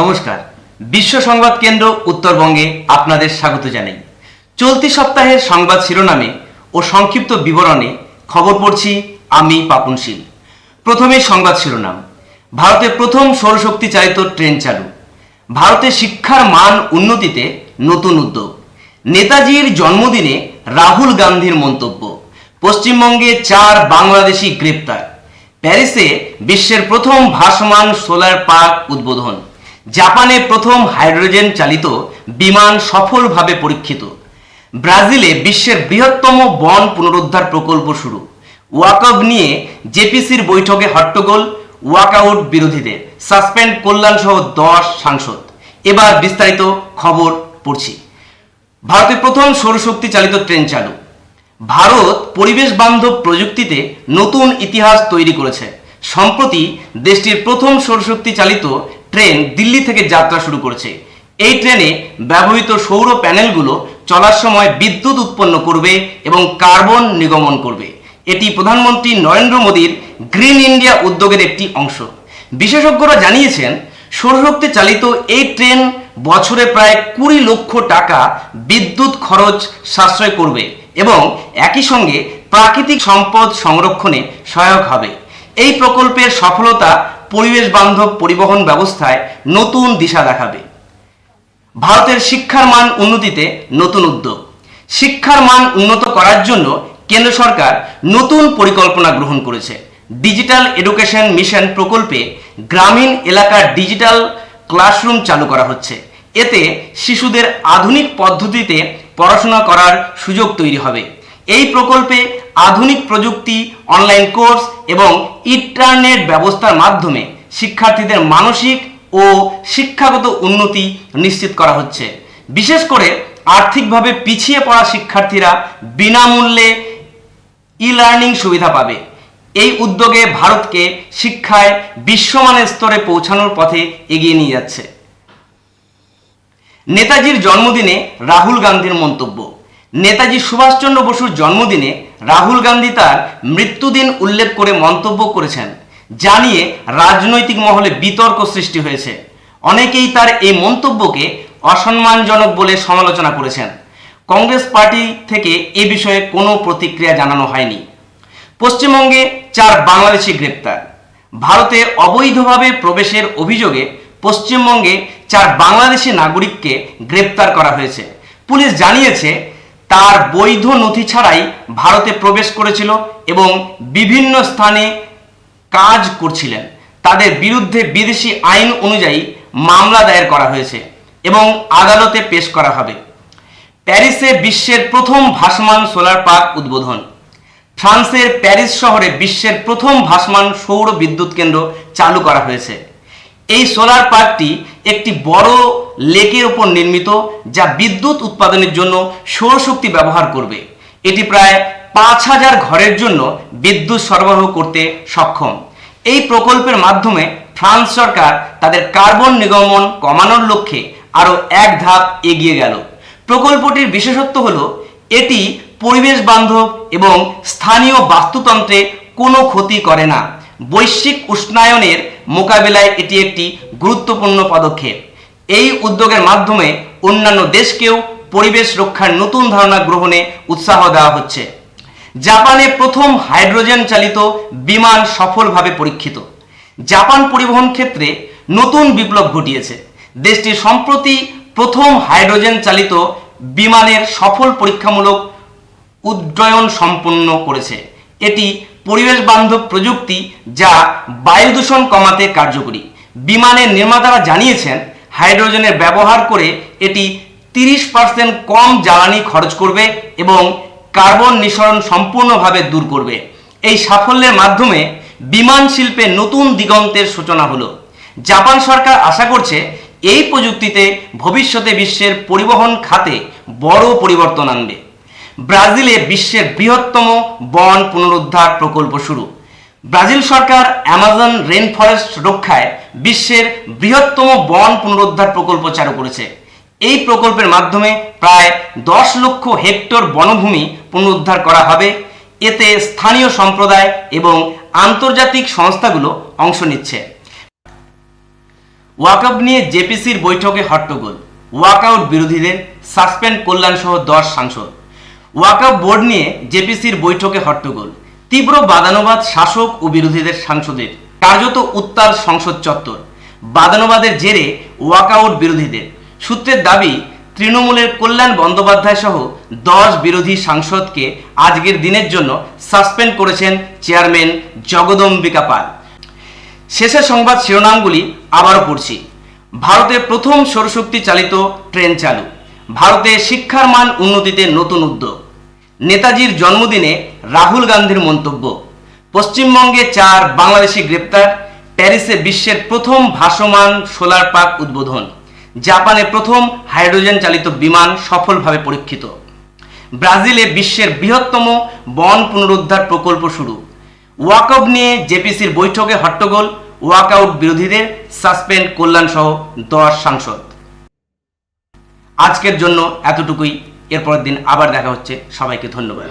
নমস্কার। বিশ্ব সংবাদ কেন্দ্র উত্তরবঙ্গে আপনাদের স্বাগত জানাই। চলতি সপ্তাহের সংবাদ শিরোনামে ও সংক্ষিপ্ত বিবরণে খবর পড়ছি আমি পাপনশীল প্রথমে সংবাদ শিরোনাম। ভারতে প্রথম সৌরশক্তি চালিত ট্রেন চালু। ভারতে শিক্ষার মান উন্নতিতে নতুন উদ্যোগ। নেতাজির জন্মদিনে রাহুল গান্ধীর মন্তব্য। পশ্চিমবঙ্গে চার বাংলাদেশি গ্রেপ্তার। প্যারিসে বিশ্বের প্রথম ভাসমান সোলার পার্ক উদ্বোধন। জাপানে প্রথম হাইড্রোজেন চালিত বিমান সফলভাবে পরীক্ষিত। ব্রাজিলে বিশ্বের বৃহত্তম বন পুনরুদ্ধার প্রকল্প শুরু। ওয়াকব নিয়ে জেপিসির বৈঠকে হট্টগোল, ওয়াকআউট বিরোধীদের, সাসপেন্ড কল্যাণ সহ দশ সাংসদ। এবার বিস্তারিত খবর পড়ছি। ভারতে প্রথম সৌরশক্তি চালিত ট্রেন চালু। ভারত পরিবেশ বান্ধব প্রযুক্তিতে নতুন ইতিহাস তৈরি করেছে। সম্প্রতি দেশটির প্রথম সৌরশক্তি চালিত ট্রেন দিল্লি থেকে যাত্রা শুরু করেছে। এই ট্রেনে ব্যবহৃত সৌর প্যানেলগুলো চলার সময় বিদ্যুৎ উৎপন্ন করবে এবং কার্বন নিগমন করবে। এটি প্রধানমন্ত্রী নরেন্দ্র মোদীর গ্রিন ইন্ডিয়া উদ্যোগের একটি অংশ। বিশেষজ্ঞরা জানিয়েছেন, সৌরশক্তি চালিত এই ট্রেন বছরে প্রায় কুড়ি লক্ষ টাকা বিদ্যুৎ খরচ সাশ্রয় করবে এবং একই সঙ্গে প্রাকৃতিক সম্পদ সংরক্ষণে সহায়ক হবে। এই প্রকল্পের সফলতা পরিবেশ বান্ধব পরিবহন ব্যবস্থায় নতুন দিশা দেখাবে। ভারতের শিক্ষার মান উন্নতিতে নতুন উদ্যোগ। শিক্ষার মান উন্নত করার জন্য কেন্দ্র সরকার নতুন পরিকল্পনা গ্রহণ করেছে। ডিজিটাল এডুকেশন মিশন প্রকল্পে গ্রামীণ এলাকার ডিজিটাল ক্লাসরুম চালু করা হচ্ছে। এতে শিশুদের আধুনিক পদ্ধতিতে পড়াশোনা করার সুযোগ তৈরি হবে। এই প্রকল্পে আধুনিক প্রযুক্তি অনলাইন কোর্স এবং ইন্টারনেট ব্যবস্থার মাধ্যমে শিক্ষার্থীদের মানসিক ও শিক্ষাগত উন্নতি নিশ্চিত করা হচ্ছে। বিশেষ করে আর্থিকভাবে পিছিয়ে পড়া শিক্ষার্থীরা বিনামূল্যে ই লার্নিং সুবিধা পাবে। এই উদ্যোগে ভারতকে শিক্ষায় বিশ্বমানের স্তরে পৌঁছানোর পথে এগিয়ে নিয়ে যাচ্ছে। নেতাজির জন্মদিনে রাহুল গান্ধীর মন্তব্য। নেতাজি সুভাষচন্দ্র বসুর জন্মদিনে রাহুল গান্ধী তার মৃত্যুদিন উল্লেখ করে মন্তব্য করেছেন যা নিয়ে রাজনৈতিক মহলে বিতর্ক সৃষ্টি হয়েছে। অনেকেই তার এই মন্তব্যকে অসম্মানজনক বলে সমালোচনা করেছেন। কংগ্রেস পার্টি থেকে এ বিষয়ে কোনো প্রতিক্রিয়া জানানো হয়নি। পশ্চিমবঙ্গে চার বাংলাদেশি গ্রেপ্তার। ভারতে অবৈধভাবে প্রবেশের অভিযোগে পশ্চিমবঙ্গে চার বাংলাদেশি নাগরিককে গ্রেপ্তার করা হয়েছে। পুলিশ জানিয়েছে তার বৈধ নথি ছাড়াই ভারতে প্রবেশ করেছিল এবং বিভিন্ন স্থানে কাজ করছিলেন। তাদের বিরুদ্ধে বিদেশি আইন অনুযায়ী মামলা দায়ের করা হয়েছে এবং আদালতে পেশ করা হবে। প্যারিসে বিশ্বের প্রথম ভাসমান সোলার পার্ক উদ্বোধন। ফ্রান্সের প্যারিস শহরে বিশ্বের প্রথম ভাসমান সৌর বিদ্যুৎ কেন্দ্র চালু করা হয়েছে। এই সোলার পার্কটি একটি বড় লেকের উপর নির্মিত, যা বিদ্যুৎ উৎপাদনের জন্য সৌরশক্তি ব্যবহার করবে। এটি প্রায় পাঁচ হাজার ঘরের জন্য বিদ্যুৎ সরবরাহ করতে সক্ষম। এই প্রকল্পের মাধ্যমে ফ্রান্স সরকার তাদের কার্বন নির্গমন কমানোর লক্ষ্যে আরও এক ধাপ এগিয়ে গেল। প্রকল্পটির বিশেষত্ব হল, এটি পরিবেশ বান্ধব এবং স্থানীয় বাস্তুতন্ত্রে কোনো ক্ষতি করে না। বৈশ্বিক উষ্ণায়নের মোকাবিলায় এটি একটি গুরুত্বপূর্ণ পদক্ষেপ। এই উদ্যোগের মাধ্যমে অন্যান্য দেশকেও পরিবেশ রক্ষার নতুন ধারণা গ্রহণে উৎসাহ দেওয়া হচ্ছে। জাপানে প্রথম হাইড্রোজেন চালিত বিমান সফলভাবে পরীক্ষিত। জাপান পরিবহন ক্ষেত্রে নতুন বিপ্লব ঘটিয়েছে। দেশটি সম্প্রতি প্রথম হাইড্রোজেন চালিত বিমানের সফল পরীক্ষামূলক উড্ডয়ন সম্পন্ন করেছে। এটি পরিবেশ বান্ধব প্রযুক্তি যা বায়ু দূষণ কমাতে কার্যকরী। বিমানের নির্মাতারা জানিয়েছেন, হাইড্রোজেনের ব্যবহার করে এটি তিরিশ পার্সেন্ট কম জ্বালানি খরচ করবে এবং কার্বন নিঃসরণ সম্পূর্ণভাবে দূর করবে। এই সাফল্যের মাধ্যমে বিমান শিল্পে নতুন দিগন্তের সূচনা হলো। জাপান সরকার আশা করছে, এই প্রযুক্তিতে ভবিষ্যতে বিশ্বের পরিবহন খাতে বড় পরিবর্তন আনবে। ব্রাজিলে বিশ্বের বৃহত্তম বন পুনরুদ্ধার প্রকল্প শুরু। ব্রাজিল সরকার অ্যামাজন রেন ফরেস্ট রক্ষায় বিশ্বের বৃহত্তম বন পুনরুদ্ধার প্রকল্প চালু করেছে। এই প্রকল্পের মাধ্যমে প্রায় দশ লক্ষ হেক্টর বনভূমি পুনরুদ্ধার করা হবে। এতে স্থানীয় সম্প্রদায় এবং আন্তর্জাতিক সংস্থাগুলো অংশ নিচ্ছে। ওয়াকআপ নিয়ে জেপিসির বৈঠকে হট্টগোল। ওয়াকআউট বিরোধীদের সাসপেন্ড কল্যাণ সহ দশ সাংসদ। ওয়াকআপ বোর্ড নিয়ে জেপিসির বৈঠকে হট্টগোল। তীব্র বাদানুবাদ শাসক ও বিরোধীদের সাংসদের। কার্যত উত্তাল সংসদ চত্বর। বাদানুবাদের জেরে ওয়াকআউট বিরোধীদের। সূত্রের দাবি, তৃণমূলের কল্যাণ বন্দ্যোপাধ্যায় সহ দশ বিরোধী সাংসদকে আজকের দিনের জন্য সাসপেন্ড করেছেন চেয়ারম্যান জগদম্বিকা পাল। শেষের সংবাদ শিরোনামগুলি আবারও পড়ছি। ভারতে প্রথম সৌরশক্তি চালিত ট্রেন চালু। ভারতে শিক্ষার মান উন্নতিতে নতুন উদ্যোগ। নেতাজির জন্মদিনে রাহুল গান্ধীর মন্তব্য, পশ্চিমবঙ্গে চার বাংলাদেশি গ্রেপ্তার, প্যারিসে বিশ্বের প্রথম ভাসমান সোলার পার্ক উদ্বোধন, জাপানে প্রথম হাইড্রোজেন চালিত বিমান সফলভাবে পরীক্ষিত। ব্রাজিলে বিশ্বের বৃহত্তম বন পুনরুদ্ধার প্রকল্প শুরু। ওয়াকআউট নিয়ে জেপিসির বৈঠকে হট্টগোল, ওয়াকআউট বিরোধীদের সাসপেন্ড কল্যাণ সহ দশ সাংসদ। আজকের জন্য এতটুকুই। এরপরের দিন আবার দেখা হচ্ছে। সবাইকে ধন্যবাদ।